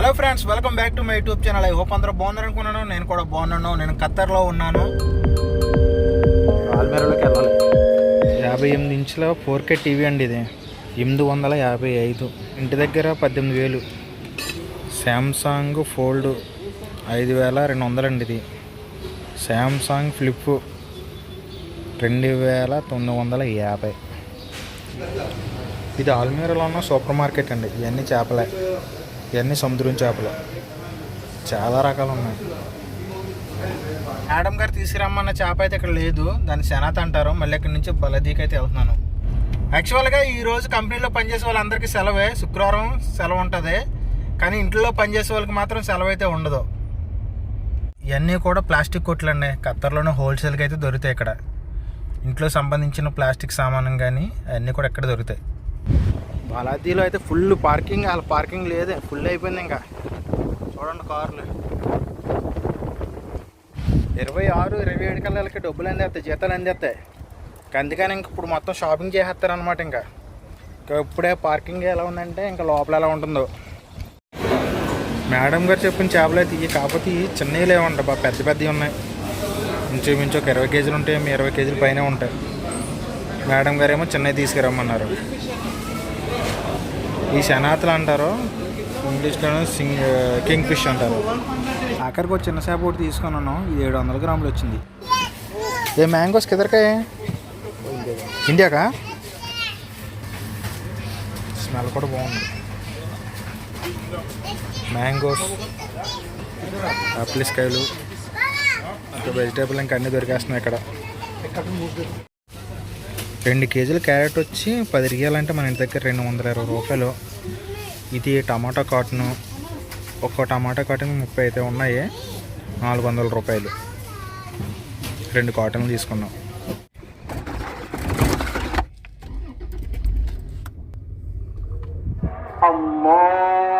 Hello friends welcome back to my YouTube channel I hope అందరూ బాగున్నారు అనుకున్నాను. నేను కూడా బాగున్నాను. నేను ఖత్తర్లో ఉన్నాను. ఆల్మేరలోకి వెళ్ళాలి. యాభై ఎనిమిది ఇంచుల ఫోర్ కే టీవీ అండి ఇది. ఎనిమిది వందల యాభై ఐదు. ఇంటి దగ్గర పద్దెనిమిది వేలు. శాంసంగ్ ఫోల్డ్ ఐదు వేల రెండు వందలండి ఇది. శాంసంగ్ ఫ్లిప్ రెండు వేల తొమ్మిది వందల యాభై. ఇది ఆల్మీరాలో ఉన్న సూపర్ మార్కెట్ అండి. ఇవన్నీ చేపలే. ఇవన్నీ సముద్రం చేపలు. చాలా రకాలు ఉన్నాయి మేడం గారు తీసుకురమ్మన్న చేప అయితే ఇక్కడ లేదు. దాన్ని శనాత్ అంటారు. మళ్ళీ ఇక్కడి నుంచి బలదీకి అయితే వెళ్తున్నాను యాక్చువల్గా ఈ రోజు కంపెనీలో పనిచేసే వాళ్ళందరికీ సెలవే. శుక్రవారం సెలవు ఉంటుంది. కానీ ఇంట్లో పనిచేసే వాళ్ళకి మాత్రం సెలవు అయితే ఉండదు. ఇవన్నీ కూడా ప్లాస్టిక్ కొట్లండి. ఖత్తర్లోనే హోల్సేల్కి అయితే దొరుకుతాయి ఇక్కడ. ఇంట్లో సంబంధించిన ప్లాస్టిక్ సామానం కానీ అవన్నీ కూడా ఎక్కడ దొరుకుతాయి. బాలాజీలో అయితే ఫుల్ పార్కింగ్ అసలు పార్కింగ్ లేదే. ఫుల్ అయిపోయింది ఇంకా. చూడండి కార్లు. ఇరవై ఆరు ఇరవై ఏడు కల్లాలకి డబ్బులు అందేస్తాయి జీతాలు అందేస్తాయి. అందుకని ఇంక ఇప్పుడు మొత్తం షాపింగ్ చేసేస్తారు అనమాట ఇంకా. ఇంకా ఇప్పుడే పార్కింగ్ ఎలా ఉందంటే ఇంకా లోపల ఎలా ఉంటుందో. మేడం గారు చెప్పిన చేపలు అయితే ఇవి కాకపోతే ఇవి చిన్నవి లేవంట బాగా పెద్ద పెద్దవి ఉన్నాయి. ఇంచుమించు ఒక ఇరవై కేజీలు ఉంటాయి ఇరవై కేజీలు పైనే ఉంటాయి. మేడం గారు ఏమో చిన్నవి తీసుకురమ్మన్నారు. ఈ శనాతలు అంటారు ఇంగ్లీష్లోనూ సింగ్ కింగ్ ఫిష్ అంటారు. ఆఖరికి ఒక చిన్న చేప ఒకటి తీసుకున్నాను ఇది ఏడు వందల గ్రాములు వచ్చింది. ఏ మ్యాంగోస్ కిదరకాయ? ఇండియాకా? స్మెల్ కూడా బాగుంది. మ్యాంగోస్ ఆపిల్స్కాయలు ఇంకా వెజిటేబుల్ ఇంకా అన్నీ దొరికేస్తున్నాయి ఇక్కడ. రెండు కేజీలు క్యారెట్ వచ్చి పది రియాలంటే మన ఇంటి దగ్గర రెండు వందల ఇరవై రూపాయలు. ఇది టమాటా కాటను. ఒక టమాటా కాటన్ ముప్పై అయితే ఉన్నాయి. నాలుగు వందల రూపాయలు. రెండు కాటన్లు తీసుకున్నాం. అమ్మా!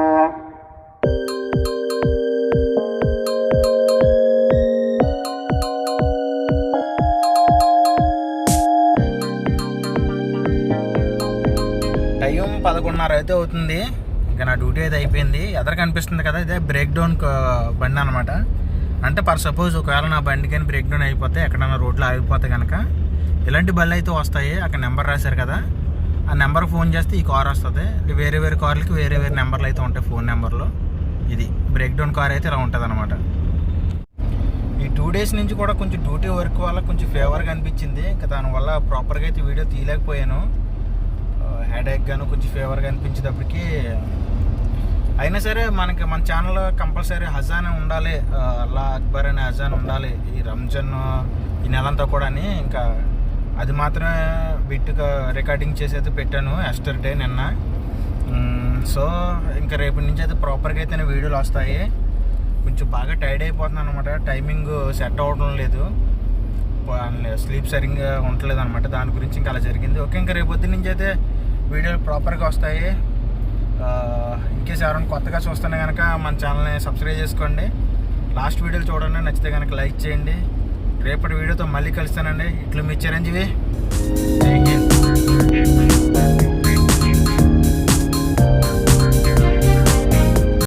టైం పదకొండున్నర అయితే అవుతుంది. ఇంకా నా డ్యూటీ అయితే అయిపోయింది. ఎదర కనిపిస్తుంది కదా ఇదే బ్రేక్ డౌన్ బండి అనమాట అంటే పర్ సపోజ్ ఒకవేళ నా బండి కానీ బ్రేక్ డౌన్ అయిపోతే ఎక్కడైనా రోడ్లో ఆగిపోతే కనుక ఇలాంటి బళ్ళు అయితే వస్తాయి. అక్కడ నెంబర్ రాశారు కదా. ఆ నెంబర్ ఫోన్ చేస్తే ఈ కార్ వస్తుంది. వేరే వేరే కార్లకి వేరే వేరే నెంబర్లు అయితే ఉంటాయి ఫోన్ నెంబర్లో. ఇది బ్రేక్ డౌన్ కార్ అయితే ఇలా ఉంటుంది అనమాట ఈ టూ డేస్ నుంచి కూడా కొంచెం డ్యూటీ వర్క్ వల్ల కొంచెం ఫేవర్గా అనిపించింది. ఇంకా దానివల్ల ప్రాపర్గా అయితే వీడియో తీయలేకపోయాను. హెడేక్ గాను కొంచెం ఫేవర్గా అనిపించేటప్పటికి అయినా సరే మనకి మన ఛానల్లో కంపల్సరీ హజాన్ ఉండాలి. అల్లా అక్బర్ అనే హజాన్ ఉండాలి. ఈ రంజాన్ ఈ నెలంతా కూడా అని ఇంకా అది మాత్రమే బిట్టుగా రికార్డింగ్ చేసి అయితే పెట్టాను ఎస్టర్ డే నిన్న సో ఇంకా రేపటి నుంచి అయితే ప్రాపర్గా అయితే వీడియోలు వస్తాయి. కొంచెం బాగా టైర్డ్ అయిపోతున్నాను అనమాట టైమింగ్ సెట్ అవ్వడం లేదు. స్లీప్ సరిగ్గా ఉండట్లేదు అనమాట దాని గురించి ఇంకా అలా జరిగింది. ఓకే ఇంకా రేపు పొద్దున్న నుంచి అయితే వీడియోలు ప్రాపర్గా వస్తాయి. ఇంకేస్ ఎవరైనా కొత్తగా చూస్తున్నా కనుక మన ఛానల్ని సబ్స్క్రైబ్ చేసుకోండి. లాస్ట్ వీడియోలు చూడండి నచ్చితే కనుక లైక్ చేయండి. రేపటి వీడియోతో మళ్ళీ కలుస్తానండి. ఇట్లు మీ చిరంజీవి. జై హింద్